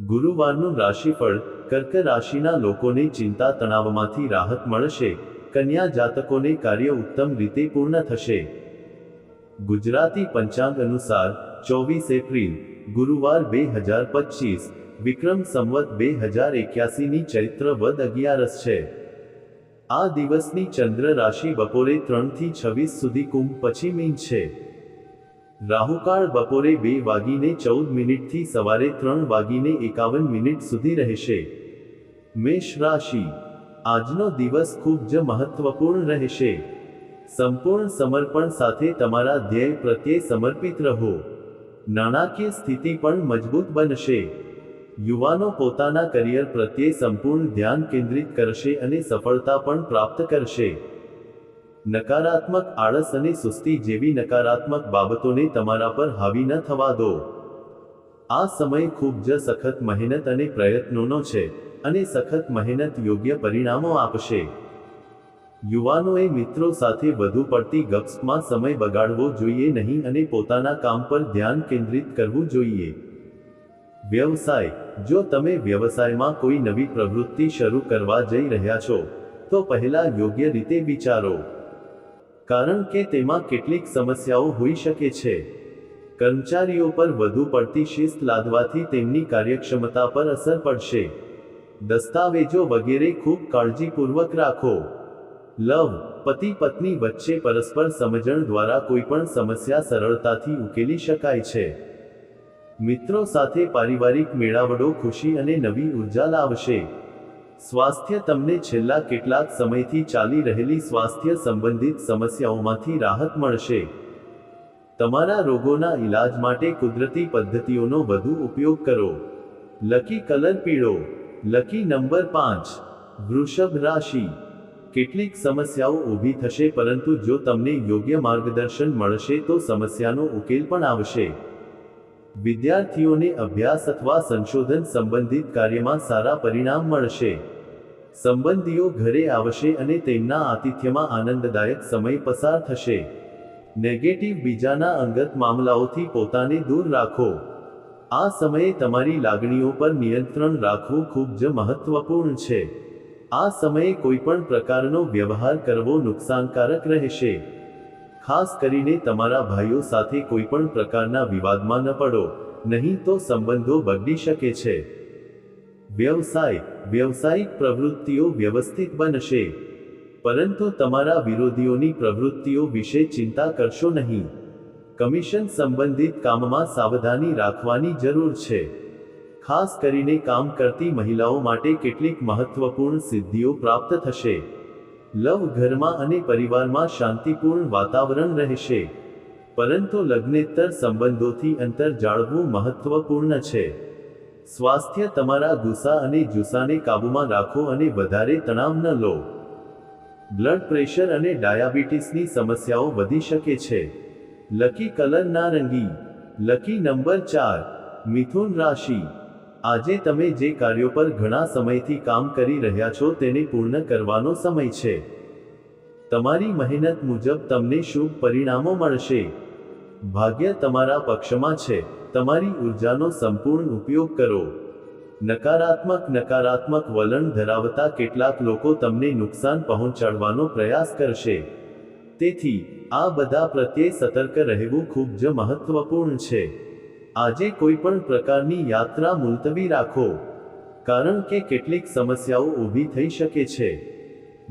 ગુરુવારનું રાશિફળ કર્ક રાશિના લોકોને ચિંતા તણાવમાંથી રાહત મળશે. કન્યા જાતકોને કાર્ય ઉત્તમ રીતે પૂર્ણ થશે. ગુજરાતી પંચાંગ અનુસાર ચોવીસ એપ્રિલ, ગુરુવાર બે હજાર પચીસ, વિક્રમ સંવત બે હજાર એક્યાસીની ચૈત્ર વદ અગિયારસ છે. આ દિવસની ચંદ્ર રાશિ બપોરે ત્રણથી છવ્વીસ સુધી કુંભ પછી મીન છે. રાહુકાળ બપોરે બે વાગીને ચૌદ મિનિટથી સવારે ત્રણ વાગીને એકાવન મિનિટ સુધી રહેશે. મેષ રાશિ. આજનો દિવસ ખૂબ જ મહત્વપૂર્ણ રહેશે. સંપૂર્ણ સમર્પણ સાથે તમારા ધ્યેય પ્રત્યે સમર્પિત રહો. નાણાકીય સ્થિતિ પણ મજબૂત બનશે. યુવાનો પોતાના કરિયર પ્રત્યે સંપૂર્ણ ધ્યાન કેન્દ્રિત કરશે અને સફળતા પણ પ્રાપ્ત કરશે. નકારાત્મક આળસ અને સુસ્તી જેવી નકારાત્મક બાબતોને તમારા પર હાવી ન થવા દો. આ સમય ખૂબ જ સખત મહેનત અને પ્રયત્નોનો છે અને સખત મહેનત યોગ્ય પરિણામો આપશે. યુવાનોએ મિત્રો સાથે વધુ પડતી ગપ્સમાં સમય બગાડવો જોઈએ નહીં અને પોતાના કામ પર ધ્યાન કેન્દ્રિત કરવું જોઈએ. વ્યવસાય. જો તમે વ્યવસાયમાં કોઈ નવી પ્રવૃત્તિ શરૂ કરવા જઈ રહ્યા છો, તો પહેલા યોગ્ય રીતે વિચારો. કારણ કે તેમાં કેટલીક સમસ્યાઓ હોઈ શકે છે. કર્મચારીઓ પર વધુ પડતી શિસ્ત લાદવાથી તેમની કાર્યક્ષમતા પર અસર પડશે. દસ્તાવેજો વગેરે ખૂબ કાળજીપૂર્વક રાખો. લવ, પતિ, પત્ની વચ્ચે પરસ્પર સમજણ દ્વારા કોઈ પણ સમસ્યા સરળતાથી ઉકેલી શકાય છે. મિત્રો સાથે પારિવારિક મેળાવડો ખુશી અને નવી ઊર્જા લાવશે. સ્વાસ્થ્ય તમને છેલ્લા કેટલાક સમયથી ચાલી રહેલી સ્વાસ્થ્ય સંબંધિત સમસ્યાઓમાંથી રાહત મળશે. તમારા રોગોના ઈલાજ માટે કુદરતી પદ્ધતિઓનો વધુ ઉપયોગ કરો. લકી કલર પીળો. લકી નંબર પાંચ. વૃષભ રાશિ. કેટલીક સમસ્યાઓ ઊભી થશે પરંતુ જો તમને યોગ્ય માર્ગદર્શન મળશે તો સમસ્યાનો ઉકેલ પણ આવશે. વિદ્યાર્થીઓને અભ્યાસ અથવા સંશોધન સંબંધિત કાર્યમાં સારા પરિણામ મળશે. સંબંધીઓ ઘરે આવશે અને તેમના આતિથ્યમાં આનંદદાયક સમય પસાર થશે. નેગેટિવ બીજાના અંગત મામલાઓથી પોતાને દૂર રાખો. આ સમયે તમારી લાગણીઓ પર નિયંત્રણ રાખવું ખૂબ જ મહત્વપૂર્ણ છે. આ સમયે કોઈ પણ પ્રકારનો વ્યવહાર કરવો નુકસાનકારક રહેશે. ખાસ કરીને તમારા ભાઈઓ સાથે કોઈ પણ પ્રકારના વિવાદમાં ન પડો, નહીં તો સંબંધો બગડી શકે છે. વ્યવસાય, વ્યવસાયિક પ્રવૃત્તિઓ વ્યવસ્થિત બનશે. પરંતુ તમારા વિરોધીઓની પ્રવૃત્તિઓ વિશે ચિંતા કરશો નહીં. કમિશન સંબંધિત કામમાં સાવધાની રાખવાની જરૂર છે. ખાસ કરીને કામ કરતી મહિલાઓ માટે કેટલીક મહત્વપૂર્ણ સિદ્ધિઓ પ્રાપ્ત થશે. લવ ઘરમાં અને પરિવારમાં શાંતિપૂર્ણ વાતાવરણ રહેશે. પરંતુ લગ્નેતર સંબંધોથી અંતર જાળવવું મહત્વપૂર્ણ છે. સ્વાસ્થ્ય તમારા ગુસ્સા અને જુસ્સાને કાબૂમાં રાખો અને વધારે તણાવ ન લો. બ્લડ પ્રેશર અને ડાયાબિટીસની સમસ્યાઓ વધી શકે છે. લકી કલર નારંગી. લકી નંબર ચાર. મિથુન રાશિ. આજે તમે જે કાર્યો પર ઘણા સમયથી કામ કરી રહ્યા છો તેને પૂર્ણ કરવાનો સમય છે. તમારી મહેનત મુજબ તમને શુભ પરિણામો મળશે. ભાગ્ય તમારા પક્ષમાં છે. તમારી ઉર્જાનો સંપૂર્ણ ઉપયોગ કરો. નકારાત્મક નકારાત્મક વલણ ધરાવતા કેટલાક લોકો તમને નુકસાન પહોંચાડવાનો પ્રયાસ કરશે. તેથી, આ બધા પ્રત્યે સતર્ક રહેવું ખૂબ જ મહત્વપૂર્ણ છે. આજે કોઈ પણ પ્રકારની યાત્રા મુલતવી રાખો, કારણ કે કેટલીક સમસ્યાઓ ઊભી થઈ શકે છે.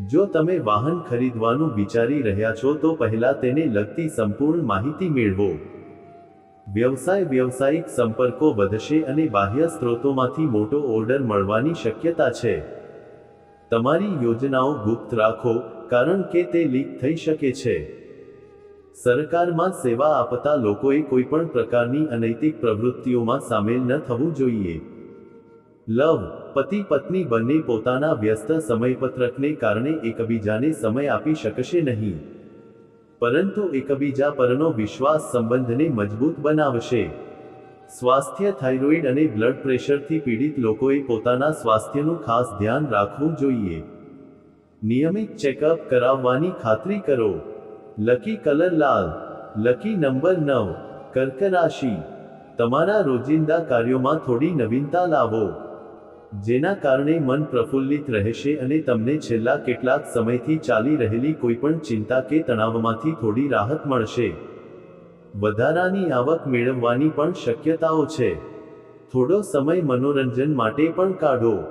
જો તમે વાહન ખરીદવાનું વિચારી રહ્યા છો તો પહેલા તેને લગતી સંપૂર્ણ માહિતી મેળવો. વ્યવસાય વ્યવસાયિક સંપર્કો વધશે અને બાહ્ય સ્ત્રોતોમાંથી મોટો ઓર્ડર મળવાની શક્યતા છે. તમારી યોજનાઓ ગુપ્ત રાખો, કારણ કે તે લીક થઈ શકે છે. સરકારમાં સેવા આપતા લોકોએ કોઈ પણ પ્રકારની અનૈતિક પ્રવૃત્તિઓમાં સામેલ ન થવું જોઈએ. લવ, પતિ પત્ની બંને પોતાના વ્યસ્ત સમયપત્રકને કારણે એકબીજાને સમય આપી શકશે નહીં. પરંતુ એકબીજા પરનો વિશ્વાસ સંબંધને મજબૂત બનાવશે. સ્વાસ્થ્ય થાઇરોઇડ અને બ્લડ પ્રેશરથી પીડિત લોકોએ પોતાના સ્વાસ્થ્યનું ખાસ ધ્યાન રાખવું જોઈએ. નિયમિત ચેકઅપ કરાવવાની ખાતરી કરો. લકી કલર લાલ, લકી નંબર નવ કર્ક રાશિ તમારા રોજિંદા કાર્યોમાં થોડી નવીનતા લાવો. જેના કારણે મન પ્રફુલ્લિત રહેશે અને તમને છેલ્લા કેટલાક સમયથી ચાલી રહેલી કોઈપણ ચિંતા કે તણાવમાંથી થોડી રાહત મળશે. વધારાની આવક મેળવવાની પણ શક્યતાઓ છે. થોડો સમય મનોરંજન માટે પણ કાઢો.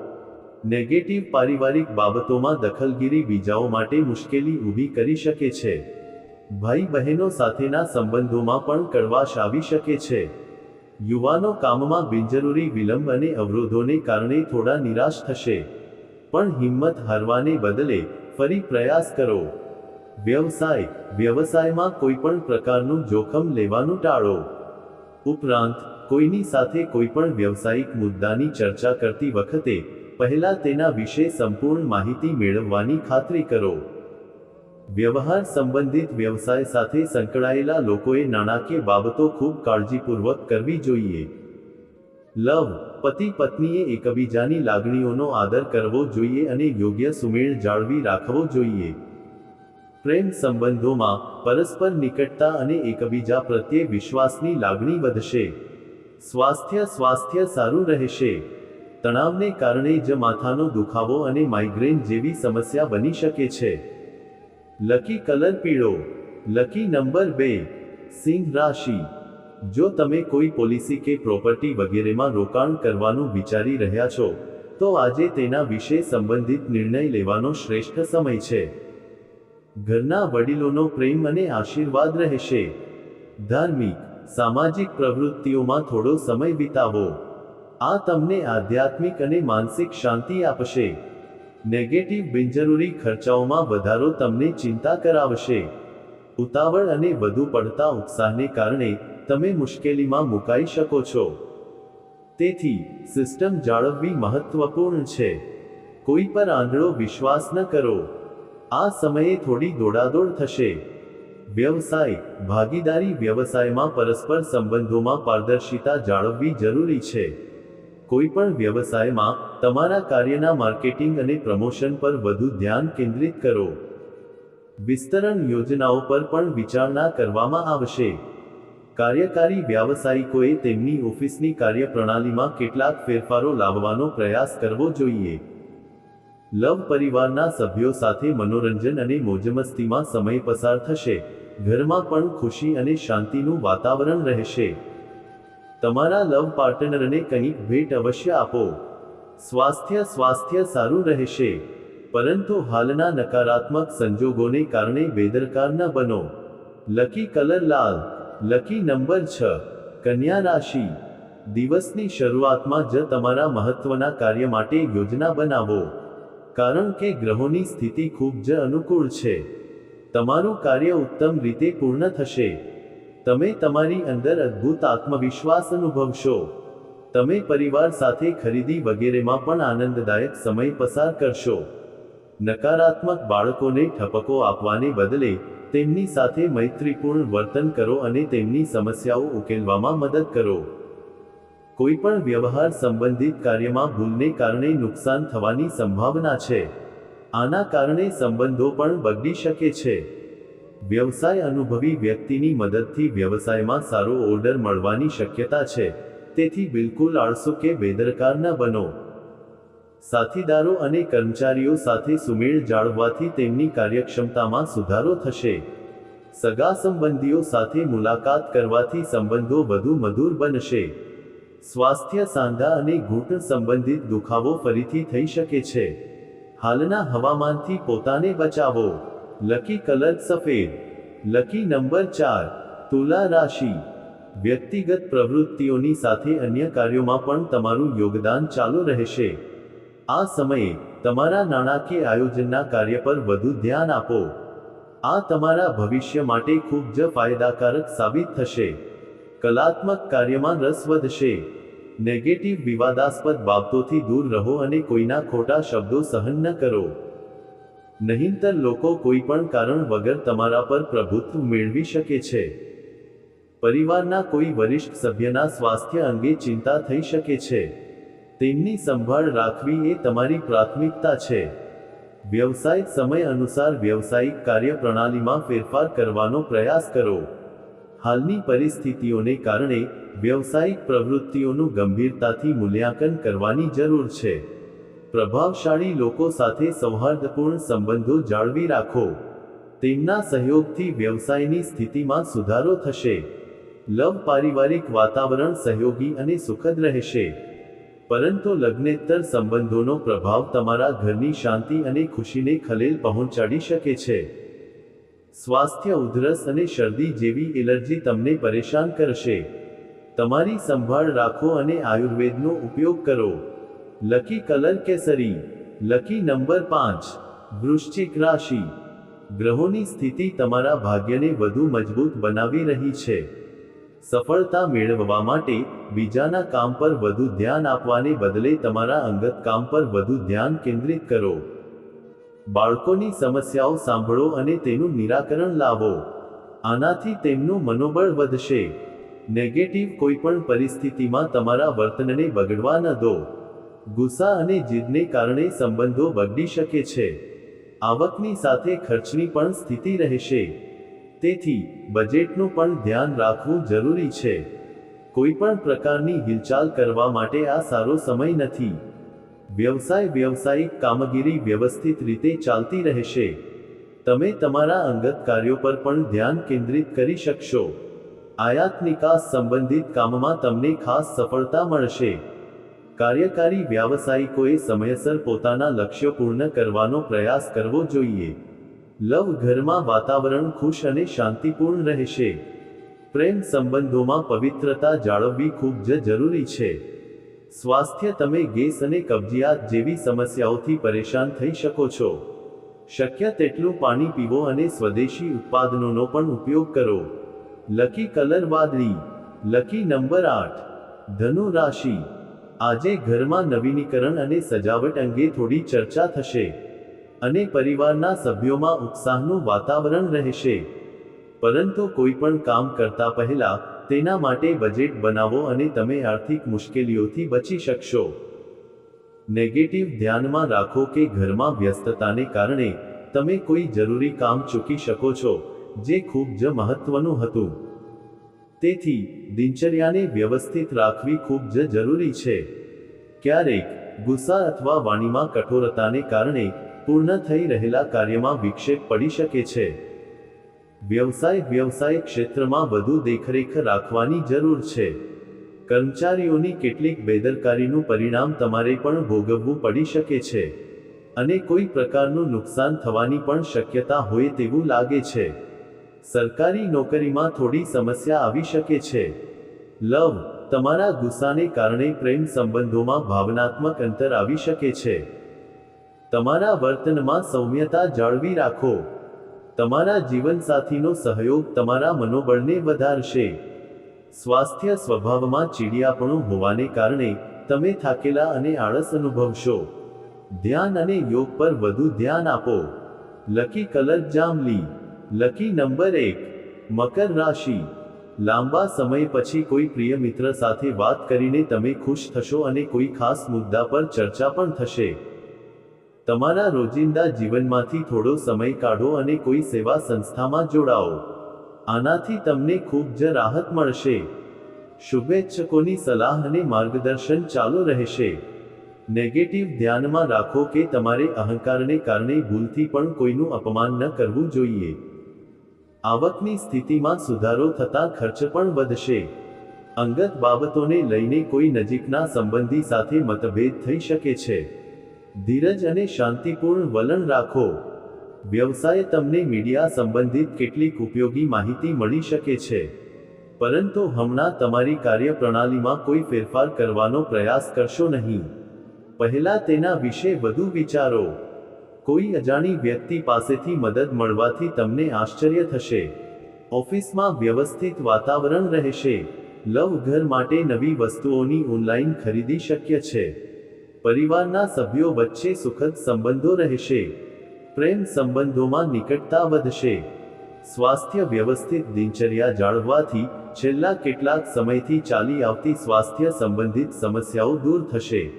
નેગેટિવ પારિવારિક બાબતોમાં દખલગીરી બીજાઓ માટે મુશ્કેલી ઊભી કરી શકે છે. ભાઈ બહેનો સાથેના સંબંધોમાં પણ કડવાશ આવી શકે છે. યુવાનો કામમાં બિનજરૂરી વિલંબ અને અવરોધોને કારણે થોડા નિરાશ થશે. પણ હિંમત હારવાને બદલે ફરી પ્રયાસ કરો. વ્યવસાય, વ્યવસાયમાં કોઈ પણ પ્રકારનું જોખમ લેવાનું ટાળો. ઉપરાંત, કોઈની સાથે કોઈ પણ વ્યવસાયિક મુદ્દાની ચર્ચા કરતી વખતે પહેલા તેના વિશે સંપૂર્ણ માહિતી મેળવવાની ખાતરી કરો. વ્યવહાર સંબંધિત વ્યવસાય સાથે સંકળાયેલા લોકોએ નાણાકીય બાબતો ખૂબ કાળજીપૂર્વક કરવી જોઈએ. લવ, પતિ પત્નીએ એકબીજાની લાગણીઓનો આદર કરવો જોઈએ અને યોગ્ય સુમેળ જાળવી રાખવો જોઈએ. પ્રેમ સંબંધોમાં પરસ્પર નિકટતા અને એકબીજા પ્રત્યે વિશ્વાસની લાગણી વધશે. સ્વાસ્થ્ય સ્વાસ્થ્ય સારું રહેશે. તણાવને કારણે જ માથાનો દુખાવો અને માઇગ્રેન જેવી સમસ્યા બની શકે છે. લકી કલર પીળો, લકી નંબર બે, સિંહ રાશિ. જો તમે કોઈ પોલિસી કે પ્રોપર્ટી વગેરેમાં રોકાણ કરવાનું વિચારી રહ્યા છો, તો આજે તેના વિશે સંબંધિત નિર્ણય લેવાનો શ્રેષ્ઠ સમય છે. ઘરના વડીલોનો પ્રેમ અને આશીર્વાદ રહેશે. ધાર્મિક, સામાજિક પ્રવૃત્તિઓમાં થોડો સમય વિતાવો. આ તમને આધ્યાત્મિક અને માનસિક શાંતિ આપશે. નેગેટિવ બિનજરૂરી ખર્ચાઓમાં વધારો તમને ચિંતા કરાવશે. ઉતાવળ અને વધુ પડતા ઉત્સાહને કારણે તમે મુશ્કેલીમાં મુકાઈ શકો છો. તેથી, સિસ્ટમ જાળવવી મહત્વપૂર્ણ છે. કોઈ પર આંધળો વિશ્વાસ ન કરો. આ સમયે થોડી દોડાદોડ થશે. વ્યવસાય, ભાગીદારી વ્યવસાયમાં પરસ્પર સંબંધોમાં પારદર્શિતા જાળવવી જરૂરી છે. કોઈ પણ વ્યવસાયમાં તમારા કાર્યના માર્કેટિંગ અને પ્રમોશન પર વધુ ધ્યાન કેન્દ્રિત કરો. વિસ્તરણ યોજનાઓ પર પણ વિચારણા કરવામાં આવશે. કાર્યકારી વ્યાવસાયિકોએ તેમની ઓફિસની કાર્યપ્રણાલીમાં કેટલાક ફેરફારો લાવવાનો પ્રયાસ કરવો જોઈએ. લવ પરિવારના સભ્યો સાથે મનોરંજન અને મોજમસ્તીમાં સમય પસાર થશે. ઘરમાં પણ ખુશી અને શાંતિનું વાતાવરણ રહેશે. તમારા લવ પાર્ટનરને કંઈક ભેટ અવશ્ય આપો. સ્વાસ્થ્ય સ્વાસ્થ્ય સારું રહેશે. પરંતુ હાલના નકારાત્મક સંજોગોને કારણે બેદરકાર ન બનો. લકી કલર લાલ, લકી નંબર છ, કન્યા રાશિ. દિવસની શરૂઆતમાં જ તમારા મહત્વના કાર્ય માટે યોજના બનાવો. કારણ કે ગ્રહોની સ્થિતિ ખૂબ જ અનુકૂળ છે. તમારું કાર્ય ઉત્તમ રીતે પૂર્ણ થશે. તમે તમારી અંદર અદ્ભુત આત્મવિશ્વાસ અનુભવશો. તમે પરિવાર સાથે ખરીદી વગેરેમાં પણ આનંદદાયક સમય પસાર કરશો. નકારાત્મક બાળકોને ઠપકો આપવાને બદલે તેમની સાથે મૈત્રીપૂર્ણ વર્તન કરો અને તેમની સમસ્યાઓ ઉકેલવામાં મદદ કરો. કોઈ પણ વ્યવહાર સંબંધિત કાર્યમાં ભૂલને કારણે નુકસાન થવાની સંભાવના છે. આના કારણે સંબંધો પણ બગડી શકે છે. વ્યવસાય અનુભવી વ્યક્તિની મદદથી વ્યવસાયમાં સારો ઓર્ડર મળવાની શક્યતા છે. તેથી બિલકુલ આળસુ કે બેદરકાર ન બનો. સાથીદારો અને કર્મચારીઓ સાથે સુમેળ જાળવવાથી તેમની કાર્યક્ષમતામાં સુધારો થશે. સગા સંબંધીઓ સાથે મુલાકાત કરવાથી સંબંધો વધુ મધુર બનશે. સ્વાસ્થ્ય સાંધા અને ઘૂંટણ સંબંધિત દુખાવો ફરીથી થઈ શકે છે. હાલના હવામાનથી પોતાને બચાવો. લકી કલર સફેદ. લકી નંબર ચાર, તુલા રાશિ. વ્યક્તિગત પ્રવૃત્તિઓની સાથે અન્ય કાર્યોમાં પણ તમારું યોગદાન ચાલુ રહેશે. આ સમયે, તમારા નાણાકીય આયોજનના કાર્ય પર વધુ ધ્યાન આપો. આ તમારા ભવિષ્ય માટે ખૂબ જ ફાયદાકારક સાબિત થશે. કલાત્મક કાર્યમાં રસ વધશે. નેગેટિવ વિવાદાસ્પદ બાબતોથી દૂર રહો અને કોઈના ખોટા શબ્દો સહન ન કરો. નહીંતર લોકો કોઈ પણ કારણ વગર તમારા પર પ્રભુત્વ મેળવી શકે છે. પરિવારના કોઈ વરિષ્ઠ સભ્યના સ્વાસ્થ્ય અંગે ચિંતા થઈ શકે છે. તેમની સંભાળ રાખવી એ તમારી પ્રાથમિકતા છે. વ્યવસાયિક સમય અનુસાર વ્યવસાયિક કાર્યપ્રણાલીમાં ફેરફાર કરવાનો પ્રયાસ કરો. હાલની પરિસ્થિતિઓને કારણે વ્યવસાયિક પ્રવૃત્તિઓનું ગંભીરતાથી મૂલ્યાંકન કરવાની જરૂર છે. પ્રભાવશાળી લોકો સાથે સૌહાર્દપૂર્ણ સંબંધો જાળવી રાખો. તેમના સહયોગથી વ્યવસાયની સ્થિતિમાં સુધારો થશે. લવ પારિવારિક વાતાવરણ સહયોગી અને સુખદ રહેશે. પરંતુ લગ્નેતર સંબંધોનો પ્રભાવ તમારા ઘરની શાંતિ અને ખુશીને ખલેલ પહોંચાડી શકે છે. સ્વાસ્થ્ય ઉધરસ અને શરદી જેવી એલર્જી તમને પરેશાન કરશે. તમારી સંભાળ રાખો અને આયુર્વેદનો ઉપયોગ કરો. લકી કલર કેસરી લકી નંબર પાંચ, વૃશ્ચિક રાશિ. ગ્રહોની સ્થિતિ તમારા ભાગ્યને વધુ મજબૂત બનાવી રહી છે. સફળતા મેળવવા માટે બીજાના કામ પર વધુ ધ્યાન આપવાને બદલે તમારા અંગત કામ પર વધુ ધ્યાન કેન્દ્રિત કરો. બાળકોની સમસ્યાઓ સાંભળો અને તેનું નિરાકરણ લાવો. આનાથી તેમનું મનોબળ વધશે. નેગેટિવ કોઈપણ પરિસ્થિતિમાં તમારા વર્તનને બગડવા ન દો. ગુસ્સા અને જીદને કારણે સંબંધો બગડી શકે છે. આવકની સાથે ખર્ચની પણ સ્થિતિ રહેશે. તેથી, બજેટનું પણ ધ્યાન રાખવું જરૂરી છે. કોઈ પણ પ્રકારની હિલચાલ કરવા માટે આ સારો સમય નથી. વ્યવસાય વ્યવસાયિક કામગીરી વ્યવસ્થિત રીતે ચાલતી રહેશે. તમે તમારા અંગત કાર્યો પર પણ ધ્યાન કેન્દ્રિત કરી શકશો. આયાત નિકાસ સંબંધિત કામમાં તમને ખાસ સફળતા મળશે. કાર્યકારી વ્યાવસાયિકોએ સમયસર પોતાના લક્ષ્યો પૂર્ણ કરવાનો પ્રયાસ કરવો જોઈએ. લવ ઘરમાં વાતાવરણ ખુશ અને શાંતિપૂર્ણ રહેશે. પ્રેમ સંબંધોમાં પવિત્રતા જાળવવી ખૂબ જ જરૂરી છે. સ્વાસ્થ્ય તમે ગેસ અને કબજિયાત જેવી સમસ્યાઓથી પરેશાન થઈ શકો છો. શક્ય તેટલું પાણી પીવો અને સ્વદેશી ઉત્પાદનોનો પણ ઉપયોગ કરો. લકી કલર વાદળી લકી નંબર આઠ ધનુ રાશિ આજે ઘરમાં નવીનીકરણ અને સજાવટ અંગે થોડી ચર્ચા થશે અને પરિવારના સભ્યોમાં ઉત્સાહનું વાતાવરણ રહેશે. પરંતુ કોઈ પણ કામ કરતા પહેલા તેના માટે બજેટ બનાવો અને તમે આર્થિક મુશ્કેલીઓથી બચી શકશો. નેગેટિવ ધ્યાનમાં રાખો કે ઘરમાં વ્યસ્તતાને કારણે તમે કોઈ જરૂરી કામ ચૂકી શકો છો, જે ખૂબ જ મહત્વનું હતું. તેથી દિનચર્યાને વ્યવસ્થિત રાખવી ખૂબ જ જરૂરી છે. ક્યારેક ગુસ્સા અથવા વાણીમાં કઠોરતાને કારણે પૂર્ણ થઈ રહેલા કાર્યમાં વિક્ષેપ પડી શકે છે. વ્યવસાય વ્યવસાય ક્ષેત્રમાં વધુ દેખરેખ રાખવાની જરૂર છે. કર્મચારીઓની કેટલીક બેદરકારીનું પરિણામ તમારે પણ ભોગવવું પડી શકે છે. અને કોઈ પ્રકારનું નુકસાન થવાની પણ શક્યતા હોય તેવું લાગે છે. સરકારી નોકરીમાં થોડી સમસ્યા આવી શકે છે. લવ, તમારા ગુસ્સાને કારણે પ્રેમ સંબંધોમાં ભાવનાત્મક અંતર આવી શકે છે. તમારા વર્તનમાં સૌમ્યતા જાળવી રાખો. તમારા જીવનસાથીનો સહયોગ તમારા મનોબળને વધારશે. સ્વાસ્થ્ય સ્વભાવમાં ચીડિયાપણું હોવાને કારણે તમે થાકેલા અને આળસ અનુભવશો. ધ્યાન અને યોગ પર વધુ ધ્યાન આપો. લકી કલર જાંબલી લકી નંબર એક. મકર રાશિ. લાંબા સમય પછી કોઈ પ્રિય મિત્ર સાથે વાત કરીને તમે ખુશ થશો અને કોઈ ખાસ મુદ્દા પર ચર્ચા પણ થશે. તમારા રોજિંદા જીવનમાંથી થોડો સમય કાઢો અને કોઈ સેવા સંસ્થામાં જોડાઓ. આનાથી તમને ખૂબ જ રાહત મળશે. શુભેચ્છકોની સલાહ અને માર્ગદર્શન ચાલુ રહેશે. નેગેટિવ ધ્યાનમાં રાખો કે તમારે અહંકારને કારણે ભૂલથી પણ કોઈનું અપમાન ન કરવું જોઈએ. આવકની સ્થિતિમાં સુધારો થતાં ખર્ચ પણ વધશે. અંગત બાબતોને લઈને કોઈ નજીકના સંબંધી સાથે મતભેદ થઈ શકે છે. ધીરજ અને શાંતિપૂર્ણ વલણ રાખો. વ્યવસાય તમને મીડિયા સંબંધિત કેટલીક ઉપયોગી માહિતી મળી શકે છે. પરંતુ હમણાં તમારી કાર્યપ્રણાલીમાં કોઈ ફેરફાર કરવાનો પ્રયાસ કરશો નહીં. પહેલા તેના વિશે વધુ વિચારો. કોઈ અજાણી વ્યક્તિ પાસેથી મદદ મળવાથી તમને આશ્ચર્ય થશે. ઓફિસમાં વ્યવસ્થિત વાતાવરણ રહેશે. લવ ઘર માટે નવી વસ્તુઓની ઓનલાઈન ખરીદી શક્ય છે. પરિવારના સભ્યો વચ્ચે સુખદ સંબંધો રહેશે. પ્રેમ સંબંધોમાં નિકટતા વધશે. સ્વાસ્થ્ય વ્યવસ્થિત દિનચર્યા જાળવવાથી છેલ્લા કેટલાક સમયથી ચાલી આવતી સ્વાસ્થ્ય સંબંધિત સમસ્યાઓ દૂર થશે.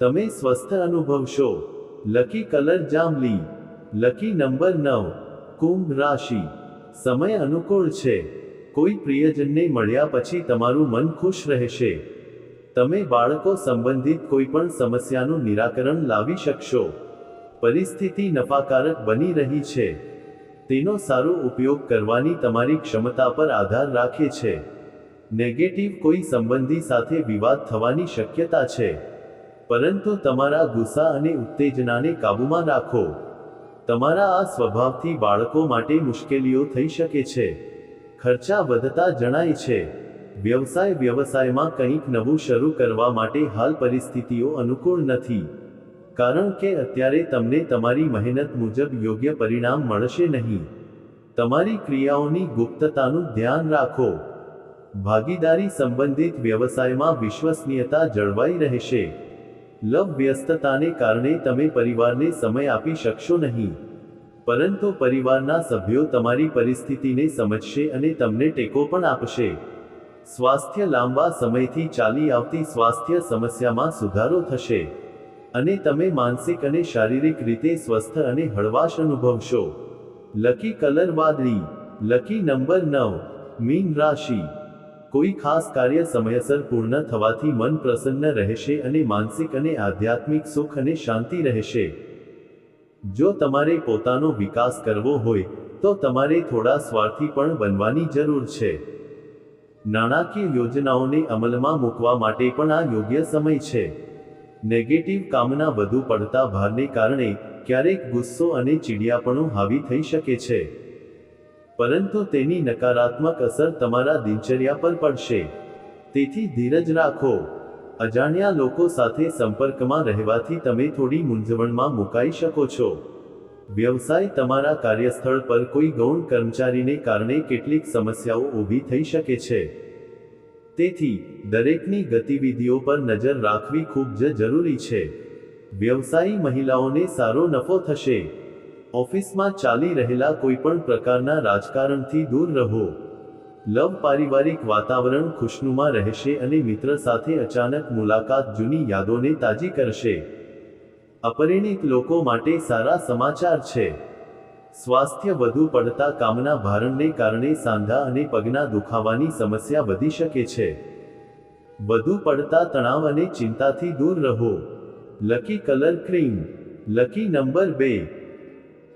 તમે સ્વસ્થ અનુભવશો. લકી કલર જાંબલી લકી નંબર નવ, કુંભ રાશિ. સમય અનુકૂળ છે. કોઈ પ્રિયજનને મળ્યા પછી તમારું મન ખુશ રહેશે. તમે બાળકો સંબંધિત કોઈ પણ સમસ્યાનું નિરાકરણ લાવી શકશો. પરિસ્થિતિ નફાકારક બની રહી છે. તેનો સારો ઉપયોગ કરવાની તમારી ક્ષમતા પર આધાર રાખે છે. નેગેટિવ કોઈ સંબંધી સાથે વિવાદ થવાની શક્યતા છે. પરંતુ તમારા ગુસ્સા અને ઉત્તેજનાને કાબૂમાં રાખો. તમારા આ સ્વભાવથી બાળકો માટે મુશ્કેલીઓ થઈ શકે છે. ખર્ચા વધતા જણાય છે. વ્યવસાય વ્યવસાયમાં કંઈક નવું શરૂ કરવા માટે હાલ પરિસ્થિતિઓ અનુકૂળ નથી. કારણ કે અત્યારે તમને તમારી મહેનત મુજબ યોગ્ય પરિણામ મળશે નહીં. તમારી ક્રિયાઓની ગુપ્તતાનું ધ્યાન રાખો. ભાગીદારી સંબંધિત વ્યવસાયમાં વિશ્વસનીયતા જળવાઈ રહેશે. લવ વ્યસ્તતાને કારણે તમે પરિવારને સમય આપી શકશો નહીં. પરંતુ પરિવારના સભ્યો તમારી પરિસ્થિતિને સમજશે અને તમને ટેકો પણ આપશે. સ્વાસ્થ્ય લાંબા સમયથી ચાલી આવતી સ્વાસ્થ્ય સમસ્યામાં સુધારો થશે. અને તમે માનસિક અને શારીરિક રીતે સ્વસ્થ અને હળવાશ અનુભવશો. લકી કલર વાદળી, લકી નંબર નવ, મીન રાશિ. કોઈ ખાસ કાર્ય સમયસર પૂર્ણ થવાથી મન પ્રસન્ન રહેશે અને માનસિક અને આધ્યાત્મિક સુખ અને શાંતિ રહેશે. જો તમારે પોતાનો વિકાસ કરવો હોય, તો તમારે થોડા સ્વાર્થી પણ બનવાની જરૂર છે. નાણાકીય યોજનાઓને અમલમાં મૂકવા માટે પણ આ યોગ્ય સમય છે. નેગેટિવ કામના વધુ પડતા ભારને કારણે, ક્યારેક ગુસ્સો અને ચીડિયાપણું હાવી થઈ શકે છે. પરંતુ તેની નકારાત્મક અસર તમારા દિનચર્યા પર પડશે. તેથી ધીરજ રાખો. અજાણ્યા લોકો સાથે સંપર્કમાં રહેવાથી તમે થોડી મૂંઝવણમાં મુકાઈ શકો છો. વ્યવસાય તમારા કાર્યસ્થળ પર કોઈ ગૌણ કર્મચારીને કારણે કેટલીક સમસ્યાઓ ઊભી થઈ શકે છે. તેથી, દરેકની ગતિવિધિઓ પર નજર રાખવી ખૂબ જ જરૂરી છે. વ્યવસાયી મહિલાઓને સારો નફો થશે. ઓફિસમાં ચાલી રહેલા કોઈપણ પ્રકારના રાજકારણથી દૂર રહો. લવ પારિવારિક વાતાવરણ ખુશનુમા રહેશે અને મિત્ર સાથે અચાનક મુલાકાત જૂની યાદોને તાજી કરશે. અપરિણિત લોકો માટે સારા સમાચાર છે. સ્વાસ્થ્ય વધુ પડતા કામના ભારણને કારણે સાંધા અને પગના દુખાવાની સમસ્યા વધી શકે છે. વધુ પડતા તણાવ અને ચિંતાથી દૂર રહો. Lucky colour cream. Lucky number બે.